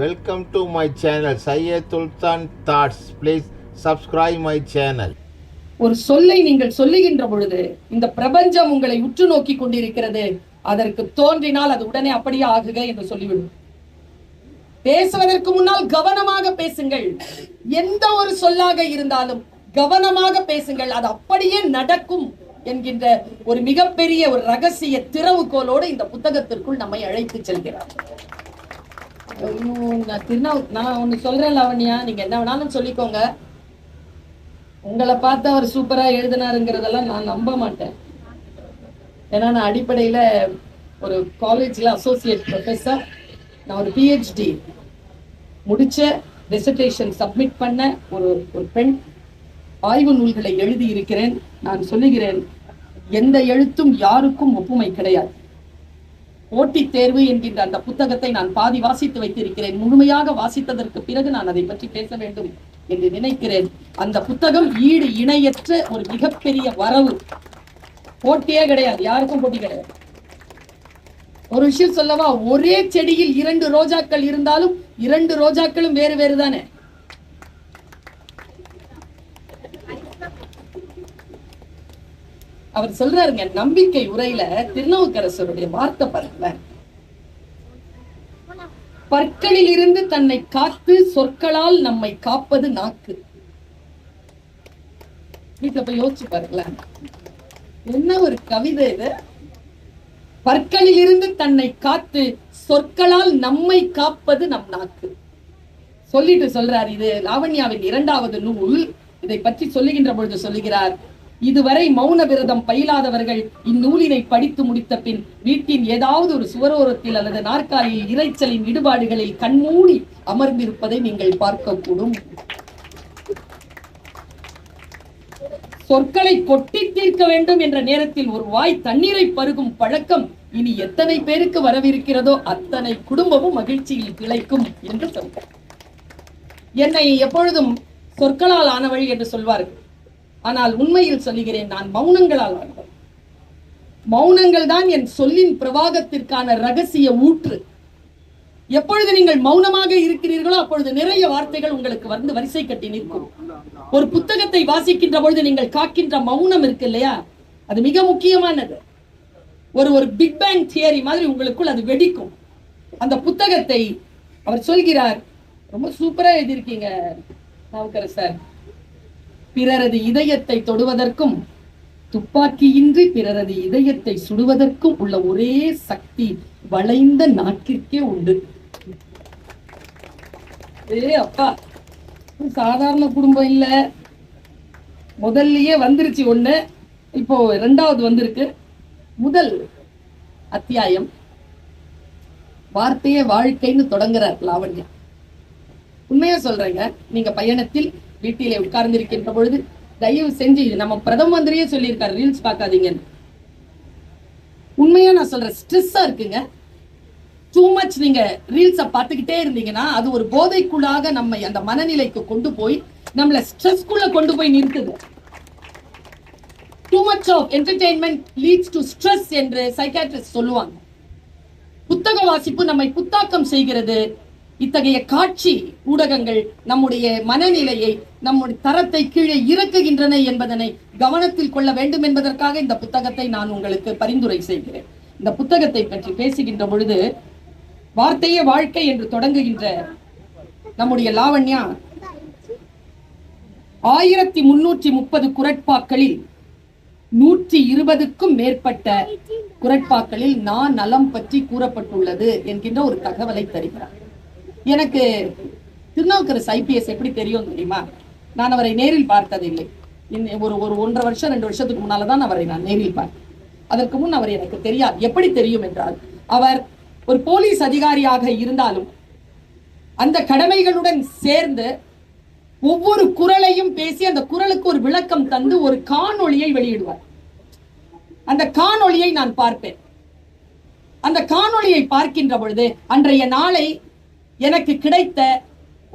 Welcome to my channel Syed Sultan Thoughts. Please subscribe my ஒரு சொல்லை நீங்கள் சொல்லுகின்ற பொழுது இந்த பிரபஞ்சம் உங்களை உற்று நோக்கி கொண்டிருக்கிறது. அதற்கு தோன்றினால் அது உடனே அப்படியே ஆகுக என்று சொல்லிவிடும். பேசுவதற்கு முன்னால் கவனமாக பேசுங்கள். எந்த ஒரு சொல்லாக இருந்தாலும் கவனமாக பேசுங்கள். அது அப்படியே நடக்கும் என்கின்ற ஒரு மிகப்பெரிய ஒரு ரகசிய திறவுகோலோடு இந்த புத்தகத்திற்குள் நம்மை அழைத்து செல்கிறார். நான் திருநா நான் ஒண்ணு சொல்றேன் லாவண்யா. நீங்க என்ன வேணாலும் சொல்லிக்கோங்க. உங்களை பார்த்து அவர் சூப்பரா எழுதினாருங்கிறதெல்லாம் நான் நம்ப மாட்டேன். ஏன்னா நான் அடிப்படையில ஒரு காலேஜ்ல அசோசியேட் ப்ரொஃபஸர் நான் ஒரு பிஹெச்டி முடிச்ச டிசர்டேஷன் சப்மிட் பண்ண ஒரு ஒரு பெண் ஆய்வு நூல்களை எழுதி இருக்கிறேன் நான் சொல்லுகிறேன் எந்த எழுத்தும் யாருக்கும் ஒப்புமை கிடையாது. போட்டித் தேர்வு என்கின்ற அந்த புத்தகத்தை நான் பாதி வாசித்து வைத்திருக்கிறேன். முழுமையாக வாசித்ததற்கு பிறகு நான் அதை பற்றி பேச வேண்டும் என்று நினைக்கிறேன். அந்த புத்தகம் ஈடு இணையற்ற ஒரு மிகப்பெரிய வரவு. போட்டியே கிடையாது. யாருக்கும் போட்டி கிடையாது. ஒரு விஷயம் சொல்லவா? ஒரே செடியில் இரண்டு ரோஜாக்கள் இருந்தாலும் இரண்டு ரோஜாக்களும் வேறு வேறு தானே? அவர் சொல்றாருங்க நம்பிக்கை உரையில திருநாவுக்கரசருடைய வார்த்தை பாருங்களேன் பற்களில் இருந்து தன்னை காத்து சொற்களால் நம்மை காப்பது நாக்கு. வீட்டுல போய் யோசிச்சு பாருங்களேன். என்ன ஒரு கவிதை இது? பற்களில் இருந்து தன்னை காத்து சொற்களால் நம்மை காப்பது நம் நாக்கு. சொல்லிட்டு சொல்றார் இது லாவண்யாவின் இரண்டாவது நூல். இதை பற்றி சொல்லுகின்ற பொழுது சொல்லுகிறார் இதுவரை மௌன விரதம் பயிலாதவர்கள் இந்நூலினை படித்து முடித்த பின் வீட்டின் ஏதாவது ஒரு சுவரோரத்தில் அல்லது நாற்காலியில் இரைச்சலின் இடுபாடுகளில் கண்மூடி அமர்ந்திருப்பதை நீங்கள் பார்க்கக்கூடும். சொற்களை கொட்டி தீர்க்க வேண்டும் என்ற நேரத்தில் ஒரு வாய் தண்ணீரை பருகும் பழக்கம் இனி எத்தனை பேருக்கு வரவிருக்கிறதோ அத்தனை குடும்பமும் மகிழ்ச்சியில் திளைக்கும் என்று சொல்வார் என்னை எப்பொழுதும் சொற்களால் ஆனவள் என்று சொல்வார்கள். ஆனால் உண்மையில் சொல்லுகிறேன் நான் மௌனங்களால் ஆனவள் மௌனங்கள் தான் என் சொல்லின் பிரவாகத்திற்கான ரகசிய ஊற்று. எப்பொழுது நீங்கள் மௌனமாக இருக்கிறீர்களோ அப்பொழுது நிறைய வார்த்தைகள் உங்களுக்கு வந்து வரிசை கட்டி நிற்கும். ஒரு புத்தகத்தை வாசிக்கின்ற பொழுது நீங்கள் காக்கின்ற மௌனம் இருக்கு இல்லையா? அது மிக முக்கியமானது. ஒரு ஒரு பிக் பேங் தியரி மாதிரி உங்களுக்குள் அது வெடிக்கும். அந்த புத்தகத்தை அவர் சொல்கிறார். ரொம்ப சூப்பரா எழுதியிருக்கீங்க நாவுக்கரசர். சார் பிறரது இதயத்தை தொடுவதற்கும் துப்பாக்கியின்றி பிறரது இதயத்தை சுடுவதற்கும் உள்ள ஒரே சக்தி வளைந்த நாட்டிற்கே உண்டு. ஏ அப்பா சாதாரண குடும்பம் இல்ல. முதல்லயே வந்துருச்சு ஒண்ணு இப்போ ரெண்டாவது வந்திருக்கு. முதல் அத்தியாயம் வார்த்தையே வாழ்க்கைன்னு தொடங்குறார் லாவண்யா. உண்மையா சொல்றேங்க நீங்க பயணத்தில் வீட்டிலே உட்கார்ந்திருக்கின்ற பொழுது தயவு செஞ்சு இது நம்ம பிரதம மந்திரியே சொல்லியிருக்காரு ரீல்ஸ் பார்க்காதீங்கன்னு. உண்மையா நான் சொல்றேன் ஸ்ட்ரெஸ்ஸா இருக்குங்க. டூ மச் நீங்க ரீல்ஸ பார்த்துக்கிட்டே இருந்தீங்கன்னா அது ஒரு போதைக்குள்ளாக நம்ம அந்த மனநிலைக்கு கொண்டு போய் நம்மள ஸ்ட்ரெஸ்க்குள்ள கொண்டு போய் நிறுத்துது. Too much of entertainment leads to stress என்று சைக்காட்ரிஸ்ட் சொல்லுவாங்க. புத்தக வாசிப்பு நம்மை புத்தாக்கம் செய்கிறது இத்தகைய காட்சி ஊடகங்கள் நம்முடைய மனநிலையை நம்முடைய தரத்தை கீழே இறக்குகின்றன என்பதனை கவனத்தில் கொள்ள வேண்டும் என்பதற்காக இந்த புத்தகத்தை நான் உங்களுக்கு பரிந்துரை செய்கிறேன். இந்த புத்தகத்தை பற்றி பேசுகின்ற பொழுது வார்த்தையே வாழ்க்கை என்று தொடங்குகின்ற நம்முடைய லாவண்யா ஆயிரத்தி முன்னூற்றி முப்பது குரட்பாக்களில் நூற்றி இருபதுக்கும் மேற்பட்ட குரட்பாக்களில் நான் நலம் பற்றி கூறப்பட்டுள்ளது என்கின்ற ஒரு தகவலை தருகிறார். எனக்கு திருநாவுக்கரசு ஐபிஎஸ் எப்படி தெரியும் தெரியுமா? நான் அவரை நேரில் பார்த்ததில்லை. ஒரு ஒரு ஒன்றரை வருஷம் ரெண்டு வருஷத்துக்கு முன்னால தான் அவரை நான் நேரில் பார்த்தேன். அதற்கு முன் அவர் எனக்கு தெரியாது. எப்படி தெரியும் என்றால் அவர் ஒரு போலீஸ் அதிகாரியாக இருந்தாலும் அந்த கடமைகளுடன் சேர்ந்து ஒவ்வொரு குரலையும் பேசி அந்த குரலுக்கு ஒரு விளக்கம் தந்து ஒரு காணொளியை வெளியிடுவார். அந்த காணொளியை நான் பார்ப்பேன். அந்த காணொளியை பார்க்கின்ற பொழுது அன்றைய நாளை எனக்கு கிடைத்த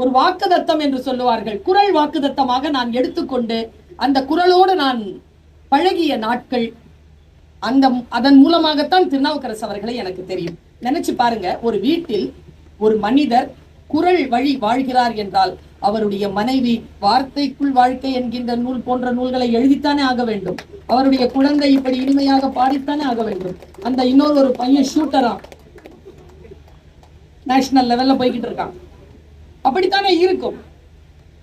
ஒரு வாக்குதத்தம் என்று சொல்லுவார்கள். குரல் வாக்குதத்தமாக நான் எடுத்துக்கொண்டு அந்த குரலோடு நான் பழகிய நாட்கள் அந்த அதன் மூலமாகத்தான் திருநாவுக்கரசு அவர்களை எனக்கு தெரியும். நினைச்சு பாருங்க ஒரு வீட்டில் ஒரு மனிதர் குரல் வழி வாழ்கிறார் என்றால் அவருடைய மனைவி வார்த்தைக்குள் வாழ்க்கை என்கின்ற நூல் போன்ற நூல்களை எழுதித்தானே ஆக வேண்டும். அவருடைய குழந்தை இப்படி இனிமையாக பாடித்தானே ஆக வேண்டும். அந்த இன்னொரு ஒரு பையன் ஷூட்டரா நேஷனல் லெவல்ல போய்கிட்டு இருக்கான். அப்படித்தானே இருக்கும்?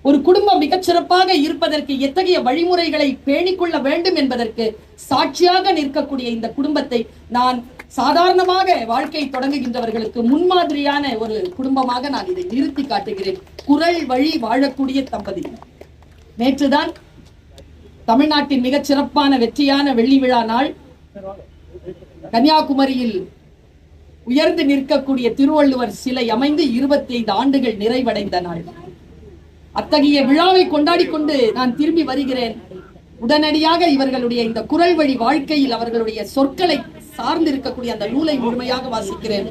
ஒரு குடும்பம் மிகச்சிறப்பாக இருப்பதற்கு எத்தகைய வழிமுறைகளை பேணிக்கொள்ள வேண்டும் என்பதற்கு சாட்சியாக நிற்கக்கூடிய இந்த குடும்பத்தை நான் சாதாரணமாக வாழ்க்கை தொடங்குகின்றவர்களுக்கு முன்மாதிரியான ஒரு குடும்பமாக நான் இதை நிறுத்தி காட்டுகிறேன். குரல் வழி வாழக்கூடிய தம்பதி. நேற்றுதான் தமிழ்நாட்டின் மிகச்சிறப்பான வெற்றியான வெள்ளி விழா நாள். கன்னியாகுமரியில் உயர்ந்து நிற்கக்கூடிய திருவள்ளுவர் சிலை அமைந்து இருபத்தி ஐந்து ஆண்டுகள் நிறைவடைந்த நாள். அத்தகைய விழாவை கொண்டாடி கொண்டு நான் திரும்பி வருகிறேன். உடனடியாக இவர்களுடைய இந்த குரல் வழி வாழ்க்கையில் அவர்களுடைய சொற்களை சார்ந்து இருக்கக்கூடிய அந்த நூலை முழுமையாக வாசிக்கிறேன்.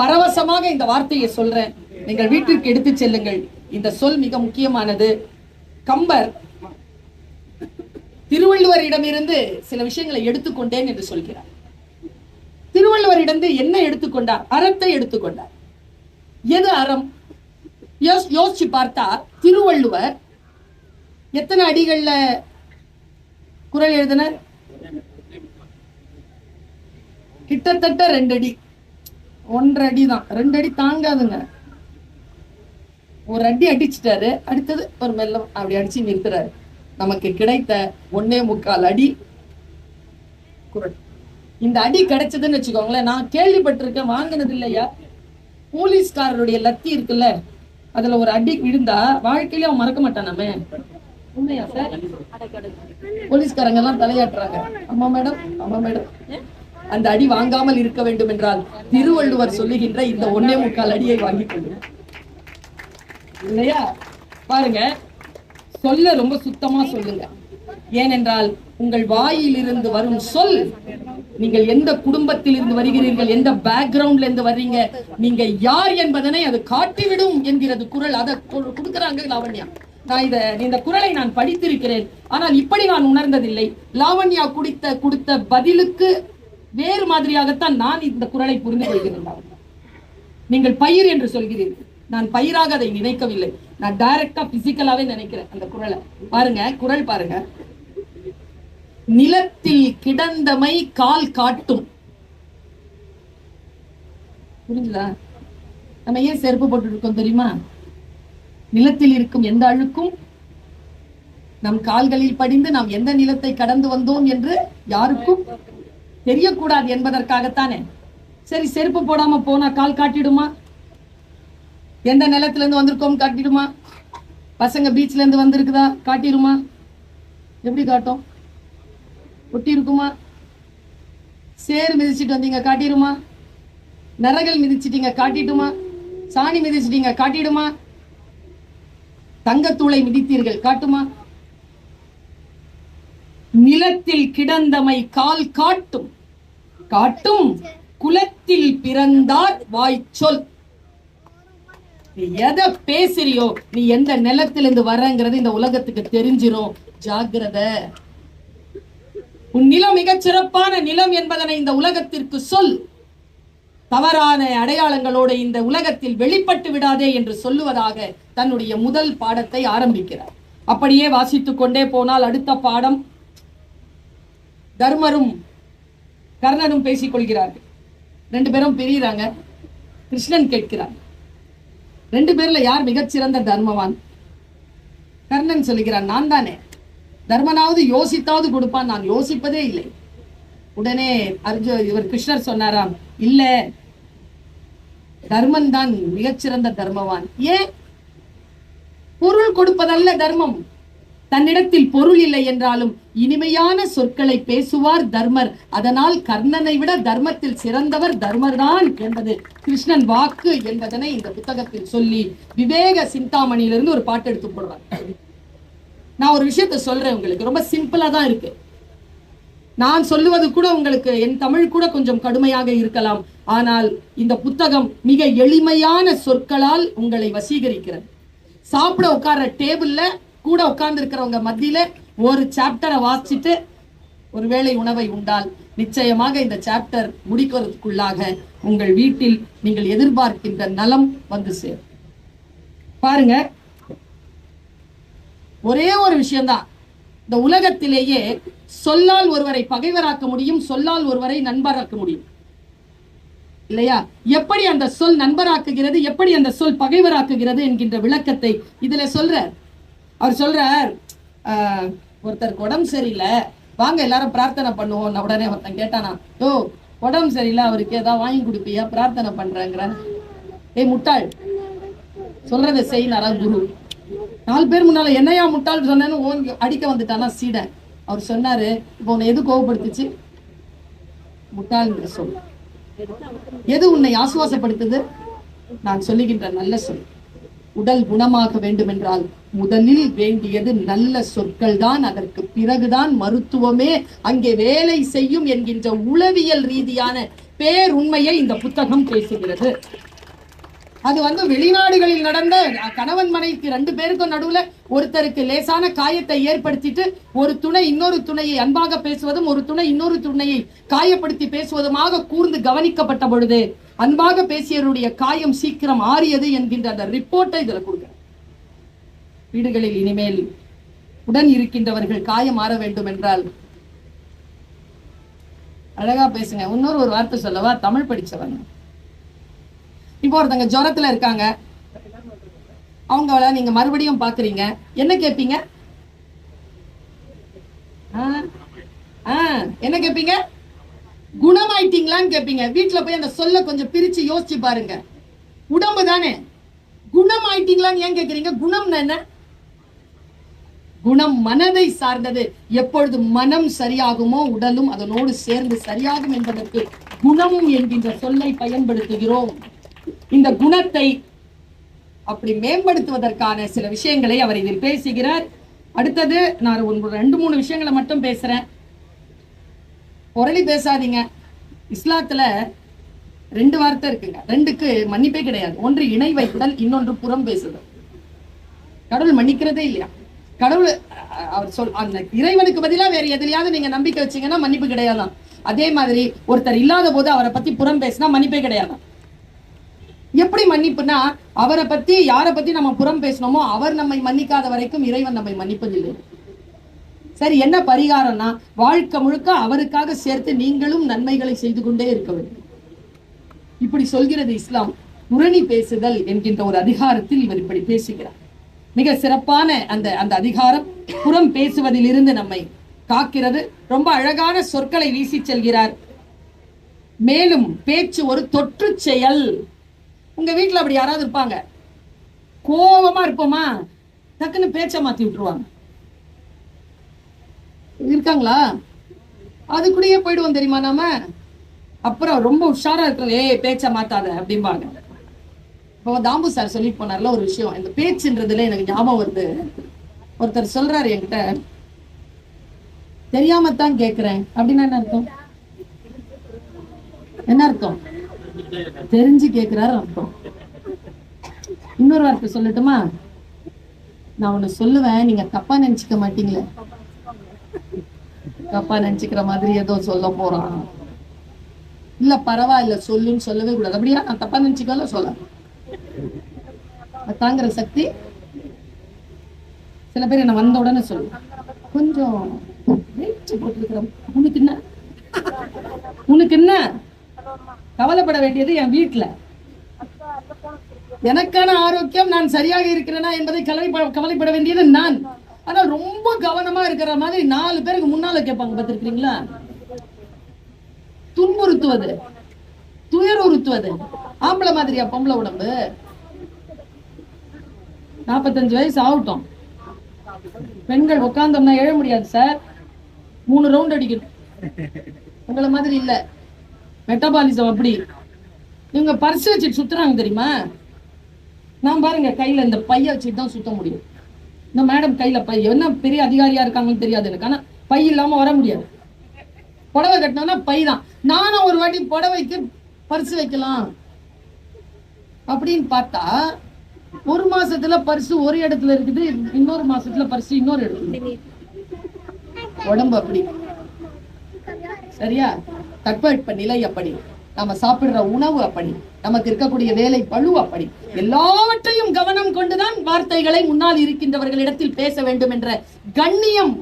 பரவசமாக இந்த வார்த்தையை சொல்றேன். நீங்கள் வீட்டிற்கு எடுத்து செல்லுங்கள். இந்த சொல் மிக முக்கியமானது. கம்பர் திருவள்ளுவரிடமிருந்து சில விஷயங்களை எடுத்துக்கொண்டேன் என்று சொல்கிறார். திருவள்ளுவரிடந்து என்ன எடுத்துக்கொண்டார்? அறத்தை எடுத்துக்கொண்டார். எது அறம்? யோசிச்சு பார்த்தா திருவள்ளுவர் எத்தனை அடிகள்ல குரல் எழுதினார்? கிட்டத்தட்ட ரெண்டு அடி. ஒன்றரை அடி தான் ரெண்டு அடி தாங்காதுங்க. ஒரு அடி அடிச்சிட்டாரு. அடுத்தது ஒரு மெல்ல அப்படி அடிச்சு நிறுத்துறாரு. நமக்கு கிடைத்த ஒன்னே முக்கால் அடி குரல். இந்த அடி கிடைச்சதுன்னு வச்சுக்கோங்களேன் நான் கேள்விப்பட்டிருக்கேன் வாங்கினது இல்லையா? போலீஸ்காரருடைய லத்தி இருக்குல்ல அதுல ஒரு அடி விழுந்தா வாழ்க்கையில அவன் மறக்க மாட்டானாமே உண்மையா சார் போலீஸ்காரங்க எல்லாம் தலையாட்டுறாங்க. ஆமா மேடம் ஆமா மேடம் அந்த அடி வாங்காமல் இருக்க வேண்டும் என்றால் திருவள்ளுவர் சொல்லுகின்ற இந்த ஒன்னே முக்கால் அடியை வாங்கி இல்லையா? பாருங்க. சொல்ல ரொம்ப சுத்தமா சொல்லுங்க. ஏனென்றால் உங்கள் வாயிலிருந்து வரும் சொல் நீங்கள் எந்த குடும்பத்தில் இருந்து வருகிறீர்கள் எந்த பேக்ரவுண்ட்ல இருந்து வர்றீங்க நீங்க யார் என்பதனை அது காட்டிவிடும் என்கிறது குரல். அதை கு- கொடுக்கறாங்க லாவண்யா. நான் இத இந்த குரலை நான் படித்திருக்கிறேன். ஆனால் இப்படி நான் உணர்ந்ததில்லை. லாவண்யா குடித்த கொடுத்த பதிலுக்கு வேறு மாதிரியாகத்தான் நான் இந்த குரலை புரிந்து கொள்கிறேன் நீங்கள் பயிர் என்று சொல்கிறீர்கள். நான் பயிராக அதை நினைக்கவில்லை. நான் டைரக்டா பிசிக்கலாவே நினைக்கிறேன் அந்த குரலை. பாருங்க குரல் பாருங்க. நிலத்தில் கிடந்தமை கால் காட்டும். புரிஞ்சுதா? நம்ம ஏன் செருப்பு போட்டு இருக்கோம் தெரியுமா? நிலத்தில் இருக்கும் எந்த அழுக்கும்? நம் கால்களில் படிந்து நாம் எந்த நிலத்தை கடந்து வந்தோம் என்று யாருக்கும் தெரியக்கூடாது என்பதற்காகத்தானே. சரி செருப்பு போடாம போனா கால் காட்டிடுமா? எந்த நிலத்துல இருந்து வந்திருக்கோம் காட்டிடுமா? பசங்க பீச்ல இருந்து வந்திருக்குதா? காட்டிடுமா? எப்படி காட்டும்? ஒட்டி இருக்குமா சேர் மிதிச்சிட்டு வந்தீங்க காட்டிடுமா? நரகல் மிதிச்சிட்டீங்க காட்டிட்டுமா? சாணி மிதிச்சிட்டீங்க காட்டிடுமா? தங்கத்தூளை மிதித்தீர்கள் காட்டுமா? நிலத்தில் கிடந்தமை கால் காட்டும். காட்டும். குலத்தில் பிறந்தார் வாய்ச்சொல். நீ எதை பேசுறியோ நீ எந்த நிலத்திலிருந்து வரங்கிறது இந்த உலகத்துக்கு தெரிஞ்சிரும். ஜாகிரதை உன் நிலம் மிகச் சிறப்பான நிலம் என்பதனை இந்த உலகத்திற்கு சொல். தவறான அடையாளங்களோடு இந்த உலகத்தில் வெளிப்பட்டு விடாதே என்று சொல்லுவதாக தன்னுடைய முதல் பாடத்தை ஆரம்பிக்கிறார். அப்படியே வாசித்துக் கொண்டே போனால் அடுத்த பாடம் தர்மரும் கர்ணனும் பேசிக் கொள்கிறார்கள். ரெண்டு பேரும் பிரியிறாங்க. கிருஷ்ணன் கேட்கிறார் ரெண்டு பேர்ல யார் மிகச்சிறந்த தர்மவான்? கர்ணன் சொல்லுகிறான் நான் தானே. தர்மனாவது யோசித்தாவது கொடுப்பான். நான் யோசிப்பதே இல்லை. உடனே அர்ஜு இவர் கிருஷ்ணர் சொன்னாராம் இல்ல தர்மன் தான் மிகச்சிறந்த தர்மவான். ஏன்? பொருள் கொடுப்பதல்ல தர்மம். தன்னிடத்தில் பொருள் இல்லை என்றாலும் இனிமையான சொற்களை பேசுவார் தர்மர். அதனால் கர்ணனை விட தர்மத்தில் சிறந்தவர் தர்மர்தான் என்பது கிருஷ்ணன் வாக்கு என்பதனை இந்த புத்தகத்தில் சொல்லி விவேக சிந்தாமணியிலிருந்து ஒரு பாட்டு எடுத்து போடுறார் நான் ஒரு விஷயத்த சொல்றேன் உங்களுக்கு. ரொம்ப சிம்பிளா தான் இருக்கு. நான் சொல்லுவது கூட உங்களுக்கு என் தமிழ் கூட கொஞ்சம் கடுமையாக இருக்கலாம். ஆனால் இந்த புத்தகம் மிக எளிமையான சொற்களால் உங்களை வசீகரிக்கிறது. சாப்பிட உட்கார்ற டேபிள்ல கூட உட்கார்ந்து இருக்கிறவங்க மத்தியில ஒரு சாப்டரை வாசிச்சுட்டு ஒருவேளை உணவை உண்டால் நிச்சயமாக இந்த சாப்டர் முடிக்கிறதுக்குள்ளாக உங்கள் வீட்டில் நீங்கள் எதிர்பார்க்கின்ற நலம் வந்து சேரும். பாருங்க ஒரே ஒரு விஷயம்தான். இந்த உலகத்திலேயே சொல்லால் ஒருவரை பகைவராக்க முடியும் சொல்லால் ஒருவரை நண்பராக்க முடியும். இல்லையா? எப்படி அந்த சொல் நண்பராக்குகிறது எப்படி அந்த சொல் பகைவராக்குகிறது என்கின்ற விளக்கத்தை இதுல சொல்றார். அவர் சொல்றார் ஆஹ், ஒருத்தருக்கு உடம்பு சரியில்லை. வாங்க எல்லாரும் பிரார்த்தனை பண்ணுவோம். நான் உடனே ஒருத்தன் கேட்டானா ஓ உடம்பு சரியில்லை அவருக்கு ஏதாவது வாங்கி கொடுப்பியா? பிரார்த்தனை பண்றேங்கிற ஏய் முட்டாள். சொல்றதை செய்யினாரா குரு? நாலு பேர் முன்னால என்னையா முட்டாள் சொன்னேன்னு அடிக்க வந்துட்டானா சீடன் அவர் சொன்னாரு இப்போ உன்னை எது கோவப்படுத்துச்சு? முட்டாள்ங்கிற சொல். எது உன்னை ஆசுவாசப்படுத்துது? நான் சொல்லுகின்ற நல்ல சொல். உடல் குணமாக வேண்டும் முதலில் வேண்டியது நல்ல சொற்கள் தான் அதற்கு பிறகுதான் மருத்துவமே அங்கே வேலை செய்யும் என்கின்ற உளவியல் ரீதியான பேருண்மையை இந்த புத்தகம் பேசுகிறது. அது வந்து வெளிநாடுகளில் நடந்த கணவன் மனைவிக்கு ரெண்டு பேருக்கும் நடுவுல ஒருத்தருக்கு லேசான காயத்தை ஏற்படுத்திட்டு ஒரு துணை இன்னொரு துணையை அன்பாக பேசுவதும் ஒரு துணை இன்னொரு துணையை காயப்படுத்தி பேசுவதுமாக கூர்ந்து கவனிக்கப்பட்ட பொழுது அன்பாக பேசியவருடைய காயம் சீக்கிரம் ஆறியது என்கின்ற அந்த ரிப்போர்ட்டை இதுல கொடுக்குறேன். வீடுகளில் இனிமேல் உடன் இருக்கின்றவர்கள் காயம் ஆற வேண்டும் என்றால் அழகா பேசுங்க. இன்னொரு ஒரு வார்த்தை சொல்லவா? தமிழ் படிச்சவங்க இப்போ ஒருத்தங்க ஜுரத்துல இருக்காங்க. அவங்கள நீங்க மறுபடியும் பாக்குறீங்க. என்ன கேட்பீங்க என்ன கேட்பீங்க குணமாயிட்டீங்களான்னு கேட்பீங்க வீட்டுல போய் அந்த சொல்ல கொஞ்சம் பிரிச்சு யோசிச்சு பாருங்க. உடம்பு தானே. குணமாயிட்டீங்களான்னு ஏன் கேக்குறீங்க? குணம்னா என்ன? குணம் மனதை சார்ந்தது. எப்பொழுது மனம் சரியாகுமோ உடலும் அதனோடு சேர்ந்து சரியாகும் என்பதற்கு குணமும் என்கின்ற சொல்லை பயன்படுத்துகிறோம். இந்த குணத்தை அப்படி மேம்படுத்துவதற்கான சில விஷயங்களை அவர் இதில் பேசுகிறார். அடுத்தது நான் ஒரு ரெண்டு மூணு விஷயங்களை மட்டும் பேசுறேன். உரளி பேசாதீங்க. இஸ்லாத்துல ரெண்டு வார்த்தை இருக்குங்க. ரெண்டுக்கு மன்னிப்பே கிடையாது. ஒன்று இணை வைத்தல் இன்னொன்று புறம் பேசுதல். கடவுள் மன்னிக்கிறதே இல்லையா? கடவுள் அவர் சொல் அந்த இறைவனுக்கு பதிலா வேற எதிலையாவது நீங்க நம்பிக்கை வச்சீங்கன்னா மன்னிப்பு கிடையாதான். அதே மாதிரி ஒருத்தர் இல்லாத போது அவரை பத்தி புறம் பேசினா மன்னிப்பே கிடையாது எப்படி மன்னிப்புனா அவரை பத்தி யாரை பத்தி நம்ம புறம் பேசணுமோ அவர் நம்மை மன்னிக்காத வரைக்கும் இறைவன் நம்மை மன்னிப்பதில்லை. சரி என்ன பரிகாரம்னா வாழ்க்கை முழுக்க அவருக்காக சேர்த்து நீங்களும் நன்மைகளை செய்து கொண்டே இருக்க வேண்டும். இப்படி சொல்கிறது இஸ்லாம். முரணி பேசுதல் என்கின்ற ஒரு அதிகாரத்தில் இவர் இப்படி பேசுகிறார். மிக சிறப்பான அந்த அந்த அதிகாரம் புறம் பேசுவதிலிருந்து நம்மை காக்கிறது. ரொம்ப அழகான சொற்களை வீசி செல்கிறார். மேலும் பேச்சு ஒரு தொற்று செயல். உங்க வீட்டில் அப்படி யாராவது இருப்பாங்க? கோபமா இருப்போமா? டக்குன்னு பேச்ச மாத்தி விட்டுருவாங்க. இருக்காங்களா? அது கூடயே போயிடுவோம் தெரியுமா நாம? அப்புறம் ரொம்ப உஷாரா இருக்கிறது ஏ பேச்ச மாத்தாத அப்படிம்பாங்க. இப்போ தாம்பு சார் சொல்லிட்டு போனார்ல ஒரு விஷயம். இந்த பேச்சுன்றதுல எனக்கு ஞாபகம் வருது. ஒருத்தர் சொல்றாரு என்கிட்ட தெரியாம தான் கேக்குறேன். அப்படின்னா என்ன அர்த்தம்? என்ன அர்த்தம்? தெரிஞ்சு கேக்குறாரு அர்த்தம். இன்னொரு வார்த்தை சொல்லட்டுமா? நான் ஒண்ணு சொல்லுவேன் நீங்க தப்பா நினைச்சுக்க மாட்டீங்களே. தப்பா நினைச்சுக்கிற மாதிரி ஏதோ சொல்ல போறான். இல்ல பரவாயில்ல சொல்லுன்னு சொல்லவே கூடாது. அப்படியா? நான் தப்பா நினைச்சுக்கல சொல்ல. தாங்குற சக்தி. சில பேர் என்ன வந்த உடனே சொல்லு கொஞ்சம் weight உனக்கு என்ன? உனக்கு என்ன? கவலைப்பட வேண்டியது என் வீட்டுல எனக்கான ஆரோக்கியம் நான் சரியாக இருக்கிறேனா என்பதை கவலைப்பட கவலைப்பட வேண்டியது நான். ஆனால் ரொம்ப கவனமா இருக்கிற மாதிரி நாலு பேருக்கு முன்னால கேட்பாங்க பார்த்துருக்கீங்களா துன்புறுத்துவது துயருறுத்துவது. ஆம்பளை மாதிரியா பொம்பளை உடம்பு? நாற்பத்தஞ்சு வயசு ஆகட்டும். பெண்கள் உட்கார்ந்தோம்னா எழ முடியாது சார். மூணு ரவுண்ட் அடிக்கணும். உங்களை மாதிரி இல்ல. மெட்டபாலிசம் அப்படி. இவங்க பர்ஸ் வச்சுட்டு சுத்துறாங்க தெரியுமா? நான் பாருங்க கையில இந்த பைய வச்சுட்டு தான் சுத்த முடியும். இந்த மேடம் கையில பை என்ன பெரிய அதிகாரியா இருக்காங்கன்னு தெரியாது எனக்கு. ஆனா பை இல்லாம வர முடியாது. புடவை கட்டினோம்னா பை தான். நானும் ஒரு வாட்டி புடவைக்கு பரிசு வைக்கலாம். அப்படின்னு பார்த்தா ஒரு மாசத்துல பரிசு ஒரு இடத்துல இருக்குது இன்னொரு மாசத்துல பரிசு இன்னொரு இடத்துல உடம்பு அப்படி. சரியா? தட்பவெட்ப நிலை அப்படி. நம்ம சாப்பிடுற உணவு அப்படி. நமக்கு இருக்கக்கூடிய வேலை பழு அப்படி. எல்லாவற்றையும் கவனம் கொண்டுதான் வார்த்தைகளை முன்னால் இருக்கின்றவர்களிடத்தில் பேச வேண்டும் என்ற கண்ணியம்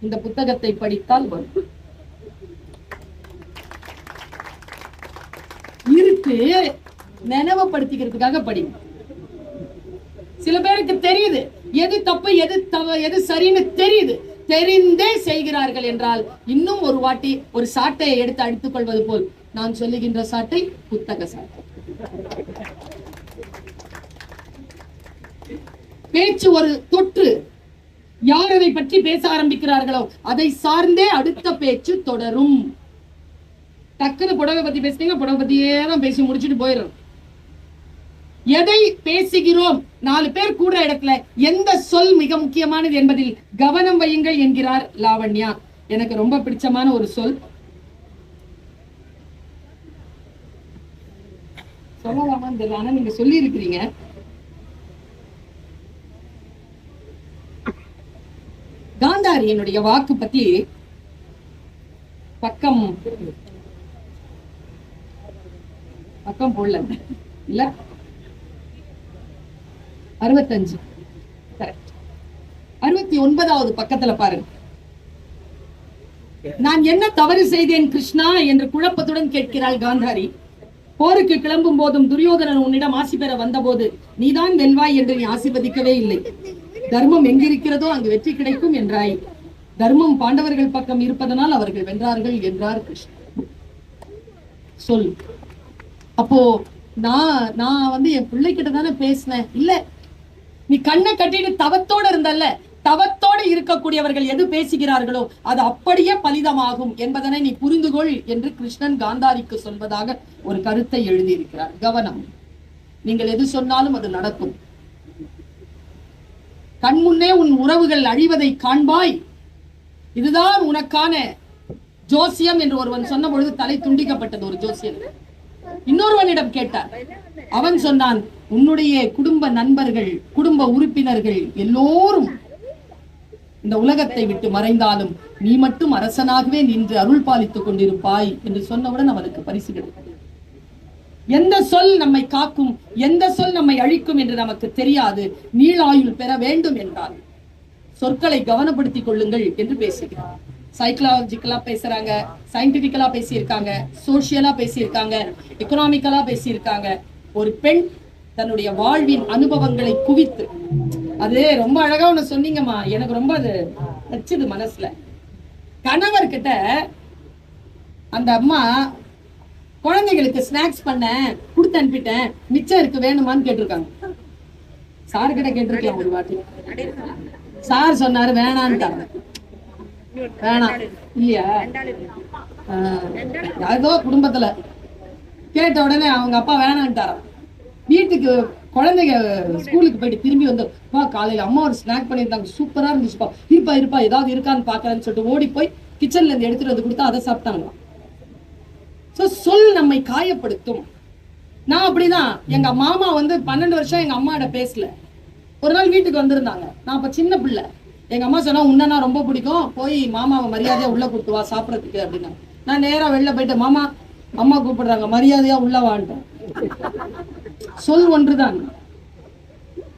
இந்த புத்தகத்தை படித்தால் வரும். இருக்கு. நினைவுபடுத்திக்கிறதுக்காக படிங்க சில பேருக்கு தெரியுது. எது தப்பு எது தவ எது சரின்னு தெரியுது. தெரிந்தே செய்கிறார்கள் என்றால் இன்னும் ஒரு வாட்டி ஒரு சாட்டையை எடுத்து அடித்துக் கொள்வது போல். நான் சொல்லுகின்ற சாட்டை புத்தக சாட்டை. பேச்சு ஒரு தொற்று. யார் அதை பற்றி பேச ஆரம்பிக்கிறார்களோ அதை சார்ந்தே அடுத்த பேச்சு தொடரும். டக்குன்னு புடவை பத்தி பேசுனீங்க புடவை பத்தியே தான் பேசி முடிச்சுட்டு போயிடும் எதை பேசுகிறோம்? நாலு பேர் கூடுற இடத்துல எந்த சொல் மிக முக்கியமானது என்பதில் கவனம் வையுங்கள் என்கிறார் லாவண்யா. எனக்கு ரொம்ப பிடிச்சமான ஒரு சொல். சொல்லலாமான்னு தெரியல ஆனா நீங்க சொல்லி இருக்கிறீங்க காந்தாரியனுடைய வாக்கு பத்தி பக்கம் பக்கம் போடல. இல்ல? அறுபத்தஞ்சு. கரெக்ட் அறுபத்தி ஒன்பதாவது பக்கத்துல பாருங்க. நான் என்ன தவறு செய்தேன் கிருஷ்ணா என்று குழப்பத்துடன் கேட்கிறாள் காந்தாரி. போருக்கு கிளம்பும் போதும் துரியோதனன் உன்னிடம் ஆசி பெற வந்தபோது நீதான் வெல்வாய் என்று நீ ஆசீர்வதிக்கவே இல்லை. தர்மம் எங்கிருக்கிறதோ அங்கு வெற்றி கிடைக்கும் என்றாய். தர்மம் பாண்டவர்கள் பக்கம் இருப்பதனால் அவர்கள் வென்றார்கள் என்றார் கிருஷ்ணன் சொல். அப்போ நான் நான் வந்து என் பிள்ளைகிட்ட தானே பேசினேன். இல்ல நீ கண்ணை கட்டிட்டு தவத்தோட இருந்தல்ல தவத்தோடு இருக்கக்கூடியவர்கள் எது பேசுகிறார்களோ அது அப்படியே பலிதமாகும் என்பதனை நீ புரிந்து கொள் என்று கிருஷ்ணன் காந்தாரிக்கு சொல்வதாக ஒரு கருத்தை எழுதியிருக்கிறார். கவனம். நீங்கள் எது சொன்னாலும் அது நடக்கும். கண்முன்னே உன் உறவுகள் அழிவதை காண்பாய். இதுதான் உனக்கான ஜோசியம் என்று ஒருவன் சொன்ன பொழுது தலை துண்டிக்கப்பட்டது ஒரு ஜோசியன் இன்னொருவனிடம் கேட்டார். அவன் சொன்னான் உன்னுடைய குடும்ப நண்பர்கள் குடும்ப உறுப்பினர்கள் எல்லோரும் இந்த உலகத்தை விட்டு மறைந்தாலும் நீ மட்டும் அரசனாகவே நின்று அருள் பாலித்துக் கொண்டிருப்பாய் என்று சொன்னவுடன் அவனுக்கு பரிசு கிடைத்தது. எந்த சொல் நம்மை காக்கும் எந்த சொல் நம்மை அழிக்கும் என்று நமக்கு தெரியாது. நீளாயுள் பெற வேண்டும் என்றால் சொற்களை கவனப்படுத்திக் கொள்ளுங்கள் என்று பேசுகிறார் சைக்கலாஜிக்கலா பேசுறாங்க சயின்டிபிக்கலா பேசியிருக்காங்க சோசியலா பேசியிருக்காங்க எக்கனாமிக்கலா பேசியிருக்காங்க. ஒரு பெண் தன்னுடைய வாழ்வின் அனுபவங்களை குவித்து அது ரொம்ப அழகா ஒண்ணு சொன்னீங்கம்மா. எனக்கு ரொம்ப அது நச்சுது மனசுல. கணவர்கிட்ட அந்த அம்மா குழந்தைகளுக்கு ஸ்நாக்ஸ் பண்ணேன் கொடுத்து அனுப்பிட்டேன். மிச்சம் இருக்கு வேணுமான்னு கேட்டிருக்காங்க. சார் கிட்ட கேட்டிருக்கலாம் ஒரு வாட்டி. சார் சொன்னாரு வேணான்ட்டாங்க. வேணாம். இல்லையா? ஆஹ், ஏதோ குடும்பத்துல கேட்ட உடனே அவங்க அப்பா வேணான்ட்டாராம். வீட்டுக்கு குழந்தைங்க ஸ்கூலுக்கு போயிட்டு திரும்பி வந்து வா காலையில அம்மா ஒரு ஸ்நாக் பண்ணியிருந்தாங்க. சூப்பரா இருந்துச்சுப்பா. இருப்பா இருப்பா. ஏதாவது இருக்கான்னு பாக்குறேன்னு சொல்லிட்டு ஓடி போய் கிச்சன்ல இருந்து எடுத்துட்டு வந்து கொடுத்தா அதை சாப்பிட்டாங்களாம். சோ சொல் நம்மை காயப்படுத்தும். நான் அப்படிதான். எங்க மாமா வந்து பன்னெண்டு வருஷம் எங்க அம்மாட பேசல. ஒரு நாள் வீட்டுக்கு வந்திருந்தாங்க. நான் அப்ப சின்ன பிள்ளை. எங்க அம்மா சொன்னா உன்ன ரொம்ப பிடிக்கும். போய் மாமாவை மரியாதையா உள்ள கூப்பிட்டு வா சாப்பிடறதுக்கு அப்படின்னா. நான் நேரா வெளில போயிட்டு மாமா அம்மா கூப்பிடுறாங்க. மரியாதையா உள்ள வான்ட்டேன் சொல் ஒன்றுதான்.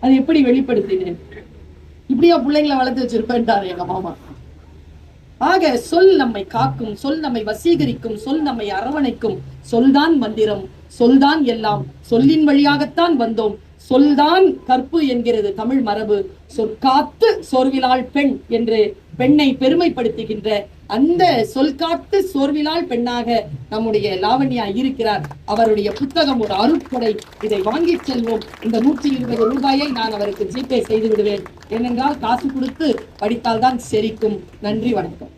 அது எப்படி வெளிப்படுத்தினேன் இப்படியா பிள்ளைங்களை வளர்த்து வச்சிருப்பேன்ட்டாரு எங்க மாமா. ஆக சொல் நம்மை காக்கும் சொல் நம்மை வசீகரிக்கும் சொல் நம்மை அரவணைக்கும். சொல்தான் மந்திரம் சொல்தான் எல்லாம். சொல்லின் வழியாகத்தான் வந்தோம். சொல்தான் கற்பு என்கிறது தமிழ் மரபு. சொற்காத்து சோர்விலாள் பெண் என்று பெண்ணை பெருமைப்படுத்துகின்ற அந்த சொல்காத்து சோர்விலாள் பெண்ணாக நம்முடைய லாவண்யா இருக்கிறார். அவருடைய புத்தகம் ஒரு அருட்கொடை. இதை வாங்கி செல்வோம். இந்த நூற்றி இருபது ரூபாயை நான் அவருக்கு ஜிபே செய்து விடுவேன். ஏனென்றால் காசு கொடுத்து படித்தால்தான் செரிக்கும். நன்றி வணக்கம்.